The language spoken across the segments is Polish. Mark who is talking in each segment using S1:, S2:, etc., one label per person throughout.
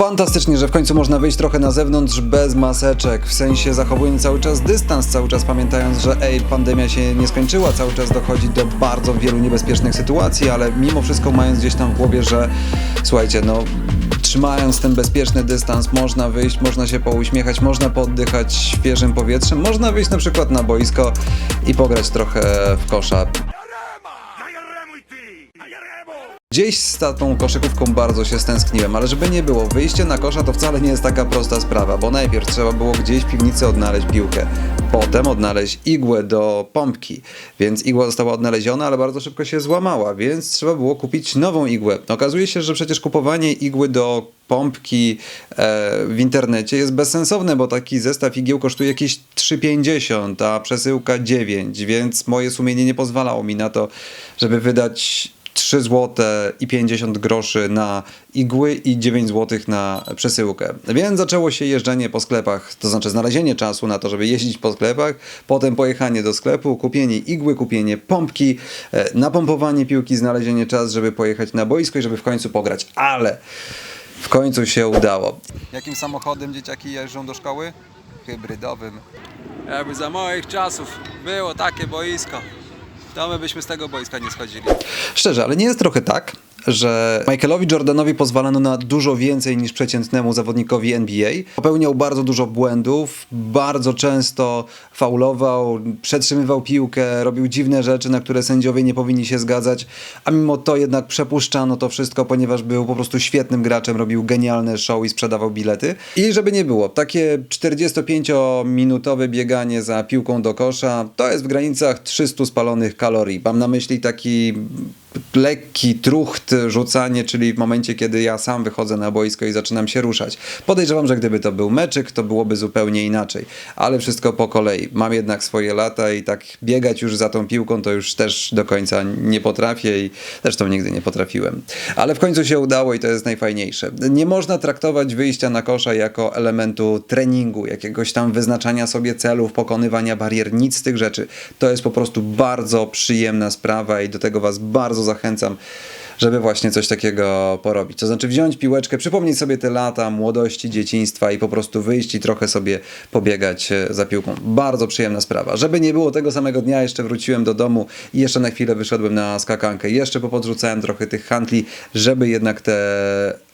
S1: Fantastycznie, że w końcu można wyjść trochę na zewnątrz bez maseczek, w sensie zachowując cały czas dystans, cały czas pamiętając, że ej, pandemia się nie skończyła, cały czas dochodzi do bardzo wielu niebezpiecznych sytuacji, ale mimo wszystko mając gdzieś tam w głowie, że słuchajcie, no trzymając ten bezpieczny dystans, można wyjść, można się pouśmiechać, można poddychać świeżym powietrzem, można wyjść na przykład na boisko i pograć trochę w kosza. Gdzieś z tą koszykówką bardzo się stęskniłem, ale żeby nie było, wyjście na kosza to wcale nie jest taka prosta sprawa, bo najpierw trzeba było gdzieś w piwnicy odnaleźć piłkę, potem odnaleźć igłę do pompki, więc igła została odnaleziona, ale bardzo szybko się złamała, więc trzeba było kupić nową igłę. Okazuje się, że przecież kupowanie igły do pompki e, w internecie jest bezsensowne, bo taki zestaw igieł kosztuje jakieś 3,50, a przesyłka 9, więc moje sumienie nie pozwalało mi na to, żeby wydać 3 zł i 50 groszy na igły i 9 zł na przesyłkę. Więc zaczęło się jeżdżenie po sklepach, to znaczy znalezienie czasu na to, żeby jeździć po sklepach, potem pojechanie do sklepu, kupienie igły, kupienie pompki, e, napompowanie piłki, znalezienie czas, żeby pojechać na boisko i żeby w końcu pograć. Ale w końcu się udało. Jakim samochodem dzieciaki jeżdżą do szkoły? Hybrydowym.
S2: Jakby za moich czasów było takie boisko, to my byśmy z tego boiska nie schodzili.
S1: Szczerze, ale nie jest trochę tak, że Michaelowi Jordanowi pozwalano na dużo więcej niż przeciętnemu zawodnikowi NBA. Popełniał bardzo dużo błędów, bardzo często faulował, przetrzymywał piłkę, robił dziwne rzeczy, na które sędziowie nie powinni się zgadzać, a mimo to jednak przepuszczano to wszystko, ponieważ był po prostu świetnym graczem, robił genialne show i sprzedawał bilety. I żeby nie było, takie 45-minutowe bieganie za piłką do kosza to jest w granicach 300 spalonych kalorii. Mam na myśli taki lekki trucht, rzucanie, czyli w momencie, kiedy ja sam wychodzę na boisko i zaczynam się ruszać. Podejrzewam, że gdyby to był meczyk, to byłoby zupełnie inaczej. Ale wszystko po kolei. Mam jednak swoje lata i tak biegać już za tą piłką to już też do końca nie potrafię i zresztą nigdy nie potrafiłem. Ale w końcu się udało i to jest najfajniejsze. Nie można traktować wyjścia na kosza jako elementu treningu, jakiegoś tam wyznaczania sobie celów, pokonywania barier, nic z tych rzeczy. To jest po prostu bardzo przyjemna sprawa i do tego Was bardzo zachęcam, żeby właśnie coś takiego porobić. To znaczy wziąć piłeczkę, przypomnieć sobie te lata młodości, dzieciństwa i po prostu wyjść i trochę sobie pobiegać e, za piłką. Bardzo przyjemna sprawa. Żeby nie było tego samego dnia, jeszcze wróciłem do domu i jeszcze na chwilę wyszedłem na skakankę. Jeszcze popodrzucałem trochę tych handli, żeby jednak te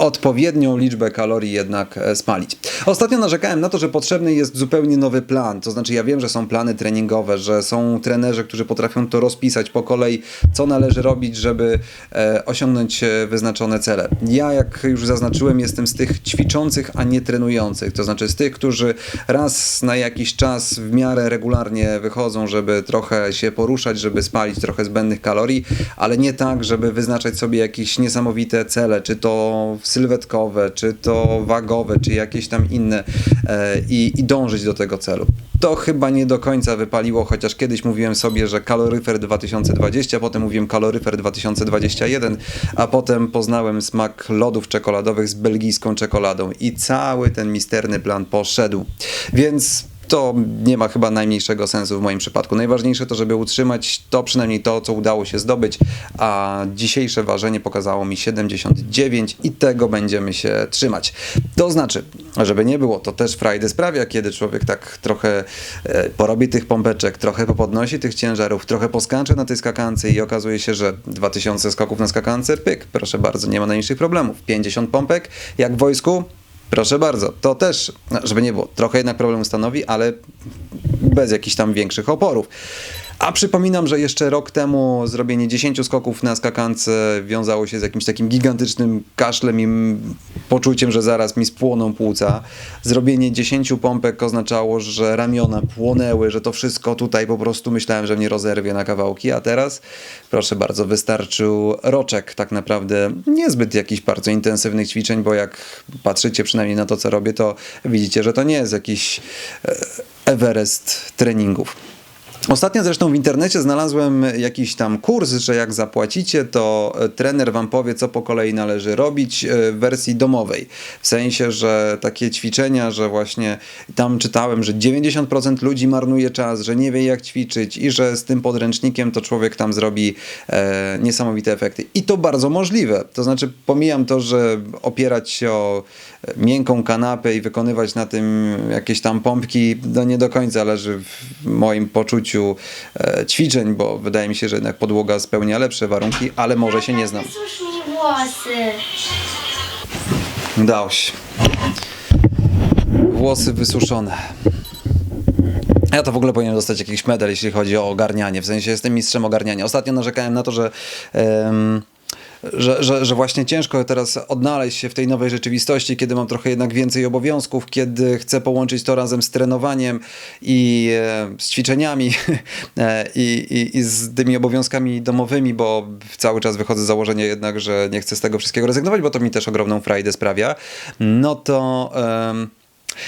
S1: odpowiednią liczbę kalorii jednak e, spalić. Ostatnio narzekałem na to, że potrzebny jest zupełnie nowy plan. To znaczy, ja wiem, że są plany treningowe, że są trenerzy, którzy potrafią to rozpisać po kolei, co należy robić, żeby e, osiągnąć e, wyznaczone cele. Ja, jak już zaznaczyłem, jestem z tych ćwiczących, a nie trenujących. To znaczy z tych, którzy raz na jakiś czas w miarę regularnie wychodzą, żeby trochę się poruszać, żeby spalić trochę zbędnych kalorii, ale nie tak, żeby wyznaczać sobie jakieś niesamowite cele, czy to sylwetkowe, czy to wagowe, czy jakieś tam inne e, i, i dążyć do tego celu. To chyba nie do końca wypaliło, chociaż kiedyś mówiłem sobie, że kaloryfer 2020, potem mówiłem kaloryfer 2021, a potem poznałem smak lodów czekoladowych z belgijską czekoladą i cały ten misterny plan poszedł. Więc to nie ma chyba najmniejszego sensu w moim przypadku. Najważniejsze to, żeby utrzymać to przynajmniej to, co udało się zdobyć, a dzisiejsze ważenie pokazało mi 79 i tego będziemy się trzymać. To znaczy, żeby nie było, to też frajdę sprawia, kiedy człowiek tak trochę e, porobi tych pompeczek, trochę popodnosi tych ciężarów, trochę poskacze na tej skakance i okazuje się, że 2000 skoków na skakance, pyk, proszę bardzo, nie ma najmniejszych problemów. 50 pompek, jak w wojsku, Proszę bardzo, to też, żeby nie było, trochę jednak problemu stanowi, ale bez jakichś tam większych oporów. A przypominam, że jeszcze rok temu zrobienie 10 skoków na skakance wiązało się z jakimś takim gigantycznym kaszlem i poczuciem, że zaraz mi spłoną płuca. Zrobienie 10 pompek oznaczało, że ramiona płonęły, że to wszystko tutaj po prostu myślałem, że mnie rozerwie na kawałki, a teraz, proszę bardzo, wystarczył roczek tak naprawdę niezbyt jakichś bardzo intensywnych ćwiczeń, bo jak patrzycie przynajmniej na to, co robię, to widzicie, że to nie jest jakiś e, Everest treningów. Ostatnio zresztą w internecie znalazłem jakiś tam kurs, że jak zapłacicie, to e, trener wam powie, co po kolei należy robić e, w wersji domowej. W sensie, że takie ćwiczenia, że właśnie tam czytałem, że 90% ludzi marnuje czas, że nie wie jak ćwiczyć i że z tym podręcznikiem to człowiek tam zrobi e, niesamowite efekty. I to bardzo możliwe. To znaczy, pomijam to, że opierać się o e, miękką kanapę i wykonywać na tym jakieś tam pompki, no nie do końca leży w moim poczuciu e, ćwiczeń, bo wydaje mi się, że jednak podłoga spełnia lepsze warunki, ale może się nie znam.
S3: Wysusz mi włosy.
S1: Udało się. Włosy wysuszone. Ja to w ogóle powinienem dostać jakiś medal, jeśli chodzi o ogarnianie. W sensie jestem mistrzem ogarniania. Ostatnio narzekałem na to, że. Że, że, że właśnie ciężko teraz odnaleźć się w tej nowej rzeczywistości, kiedy mam trochę jednak więcej obowiązków, kiedy chcę połączyć to razem z trenowaniem i e, z ćwiczeniami e, i, i, i z tymi obowiązkami domowymi, bo cały czas wychodzę z założenia jednak, że nie chcę z tego wszystkiego rezygnować, bo to mi też ogromną frajdę sprawia. No to.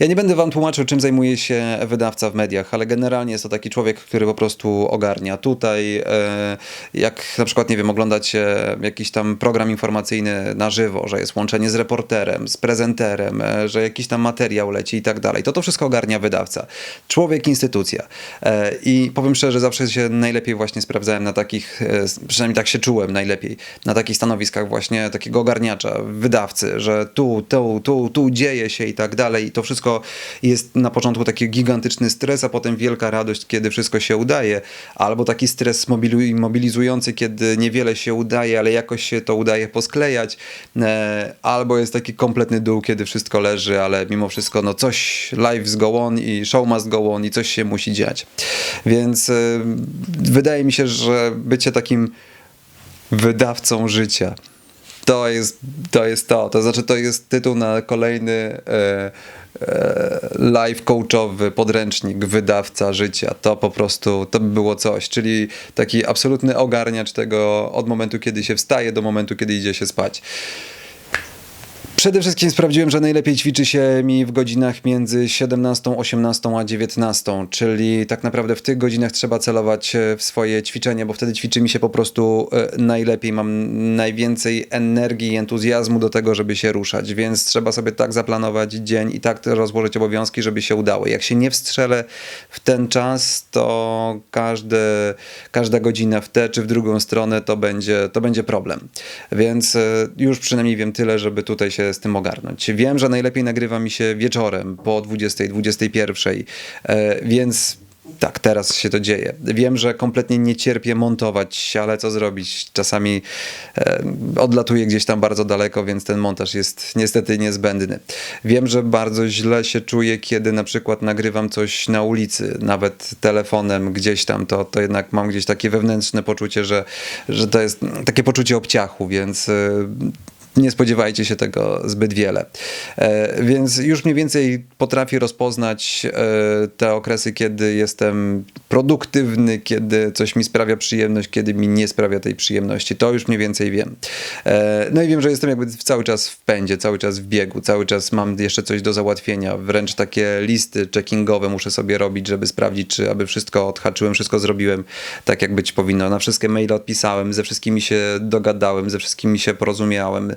S1: Ja nie będę wam tłumaczył, czym zajmuje się wydawca w mediach, ale generalnie jest to taki człowiek, który po prostu ogarnia. Tutaj, e, jak na przykład, nie wiem, oglądacie jakiś tam program informacyjny na żywo, że jest łączenie z reporterem, z prezenterem, e, że jakiś tam materiał leci i tak dalej, to to wszystko ogarnia wydawca. Człowiek, instytucja. E, I powiem szczerze, zawsze się najlepiej właśnie sprawdzałem na takich, przynajmniej tak się czułem najlepiej, na takich stanowiskach właśnie takiego ogarniacza, wydawcy, że tu, tu, tu, tu dzieje się i tak dalej. I to wszystko jest na początku taki gigantyczny stres, a potem wielka radość, kiedy wszystko się udaje, albo taki stres mobilizujący, kiedy niewiele się udaje, ale jakoś się to udaje posklejać, e, albo jest taki kompletny dół, kiedy wszystko leży, ale mimo wszystko no coś life go i show must go on i coś się musi dziać. Więc e, wydaje mi się, że bycie takim wydawcą życia. To jest, to jest to. To znaczy, to jest tytuł na kolejny e, e, life coachowy podręcznik, wydawca życia. To po prostu, to by było coś. Czyli taki absolutny ogarniacz tego od momentu, kiedy się wstaje, do momentu, kiedy idzie się spać. Przede wszystkim sprawdziłem, że najlepiej ćwiczy się mi w godzinach między 17, 18 a 19, czyli tak naprawdę w tych godzinach trzeba celować e, w swoje ćwiczenie, bo wtedy ćwiczy mi się po prostu e, najlepiej. Mam najwięcej energii i entuzjazmu do tego, żeby się ruszać, więc trzeba sobie tak zaplanować dzień i tak rozłożyć obowiązki, żeby się udało. Jak się nie wstrzelę w ten czas, to każde, każda godzina w tę czy w drugą stronę to będzie, to będzie problem. Więc e, już przynajmniej wiem tyle, żeby tutaj się z tym ogarnąć. Wiem, że najlepiej nagrywa mi się wieczorem po 20, 21, e, więc tak, teraz się to dzieje. Wiem, że kompletnie nie cierpię montować, ale co zrobić? Czasami e, odlatuję gdzieś tam bardzo daleko, więc ten montaż jest niestety niezbędny. Wiem, że bardzo źle się czuję, kiedy na przykład nagrywam coś na ulicy, nawet telefonem gdzieś tam, to, to jednak mam gdzieś takie wewnętrzne poczucie, że, że to jest takie poczucie obciachu, więc e, nie spodziewajcie się tego zbyt wiele. E, więc już mniej więcej potrafię rozpoznać e, te okresy, kiedy jestem produktywny, kiedy coś mi sprawia przyjemność, kiedy mi nie sprawia tej przyjemności. To już mniej więcej wiem. E, no i wiem, że jestem jakby cały czas w pędzie, cały czas w biegu, cały czas mam jeszcze coś do załatwienia. Wręcz takie listy checkingowe muszę sobie robić, żeby sprawdzić, czy aby wszystko odhaczyłem, wszystko zrobiłem tak, jak być powinno. Na wszystkie maile odpisałem, ze wszystkimi się dogadałem, ze wszystkimi się porozumiałem,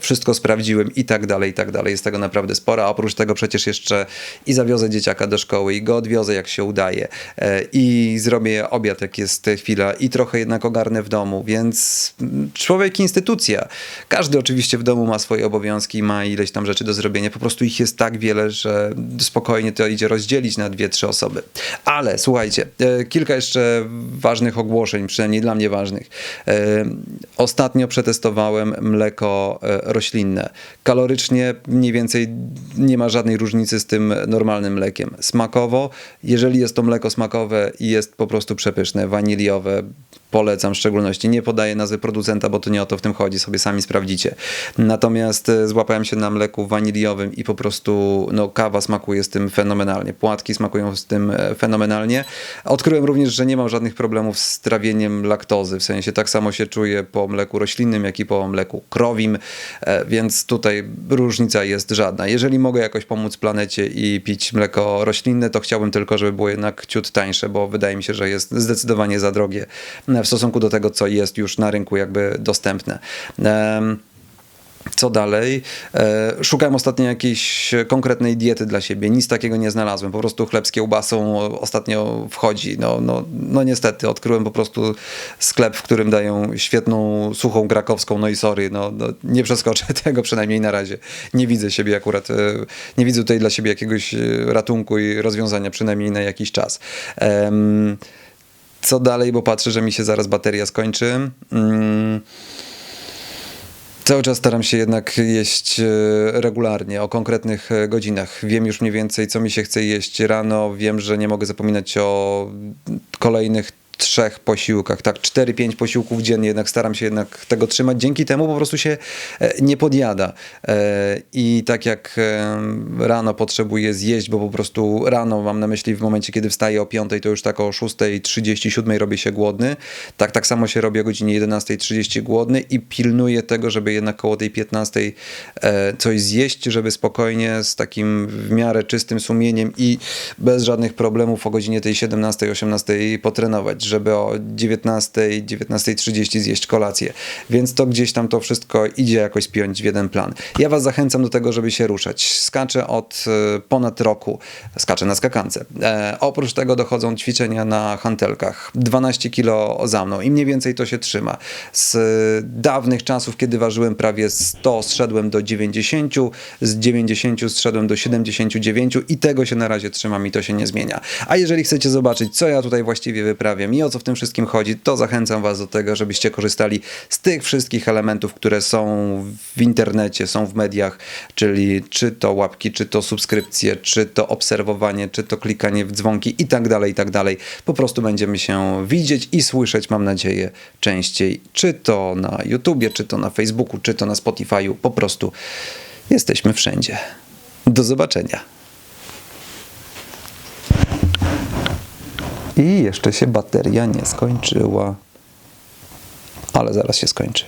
S1: wszystko sprawdziłem i tak dalej, i tak dalej. Jest tego naprawdę sporo, a oprócz tego przecież jeszcze i zawiozę dzieciaka do szkoły, i go odwiozę, jak się udaje, e, i zrobię obiad, jak jest chwila, i trochę jednak ogarnę w domu, więc mm, człowiek instytucja. Każdy oczywiście w domu ma swoje obowiązki, ma ileś tam rzeczy do zrobienia, po prostu ich jest tak wiele, że spokojnie to idzie rozdzielić na dwie, trzy osoby. Ale słuchajcie, e, kilka jeszcze ważnych ogłoszeń, przynajmniej dla mnie ważnych. E, Ostatnio przetestowałem mleko roślinne. Kalorycznie mniej więcej nie ma żadnej różnicy z tym normalnym mlekiem. Smakowo, jeżeli jest to mleko smakowe i jest po prostu przepyszne, waniliowe, polecam w szczególności. Nie podaję nazwy producenta, bo to nie o to w tym chodzi, sobie sami sprawdzicie. Natomiast e, złapałem się na mleku waniliowym i po prostu no, kawa smakuje z tym fenomenalnie. Płatki smakują z tym e, fenomenalnie. Odkryłem również, że nie mam żadnych problemów z trawieniem laktozy, w sensie tak samo się czuję po mleku roślinnym, jak i po mleku krowim, e, więc tutaj różnica jest żadna. Jeżeli mogę jakoś pomóc planecie i pić mleko roślinne, to chciałbym tylko, żeby było jednak ciut tańsze, bo wydaje mi się, że jest zdecydowanie za drogie w stosunku do tego, co jest już na rynku jakby dostępne. Co dalej? E, szukałem ostatnio jakiejś konkretnej diety dla siebie. Nic takiego nie znalazłem. Po prostu chleb z kiełbasą ostatnio wchodzi. No, no, no niestety, odkryłem po prostu sklep, w którym dają świetną, suchą krakowską. No i sorry, no, no nie przeskoczę tego przynajmniej na razie. Nie widzę siebie akurat, e, nie widzę tutaj dla siebie jakiegoś e, ratunku i rozwiązania przynajmniej na jakiś czas. Em, co dalej, bo patrzę, że mi się zaraz bateria skończy. Mm. Cały czas staram się jednak jeść e, regularnie, o konkretnych e, godzinach. Wiem już mniej więcej, co mi się chce jeść rano. Wiem, że nie mogę zapominać o kolejnych trzech posiłkach, tak, 4-5 posiłków dziennie, jednak staram się jednak tego trzymać. Dzięki temu po prostu się e, nie podjada. E, I tak jak e, rano potrzebuję zjeść, bo po prostu rano mam na myśli w momencie, kiedy wstaję o 5, to już tak o 6.37 robię się głodny. Tak, tak samo się robi o godzinie 11.30 głodny i pilnuję tego, żeby jednak koło tej 15 e, coś zjeść, żeby spokojnie z takim w miarę czystym sumieniem i bez żadnych problemów o godzinie tej 17-18 potrenować, żeby o 19, 19.30 zjeść kolację. Więc to gdzieś tam to wszystko idzie jakoś spiąć w jeden plan. Ja was zachęcam do tego, żeby się ruszać. Skaczę od e, ponad roku, skaczę na skakance. E, oprócz tego dochodzą ćwiczenia na hantelkach. 12 kilo za mną i mniej więcej to się trzyma. Z dawnych czasów, kiedy ważyłem prawie 100, zszedłem do 90, z 90 zszedłem do 79 i tego się na razie trzymam i to się nie zmienia. A jeżeli chcecie zobaczyć, co ja tutaj właściwie wyprawiam i o co w tym wszystkim chodzi, to zachęcam was do tego, żebyście korzystali z tych wszystkich elementów, które są w internecie, są w mediach, czyli czy to łapki, czy to subskrypcje, czy to obserwowanie, czy to klikanie w dzwonki i tak dalej, i tak dalej. Po prostu będziemy się widzieć i słyszeć, mam nadzieję, częściej, czy to na YouTubie, czy to na Facebooku, czy to na Spotify'u. Po prostu jesteśmy wszędzie. Do zobaczenia. I jeszcze się bateria nie skończyła, ale zaraz się skończy.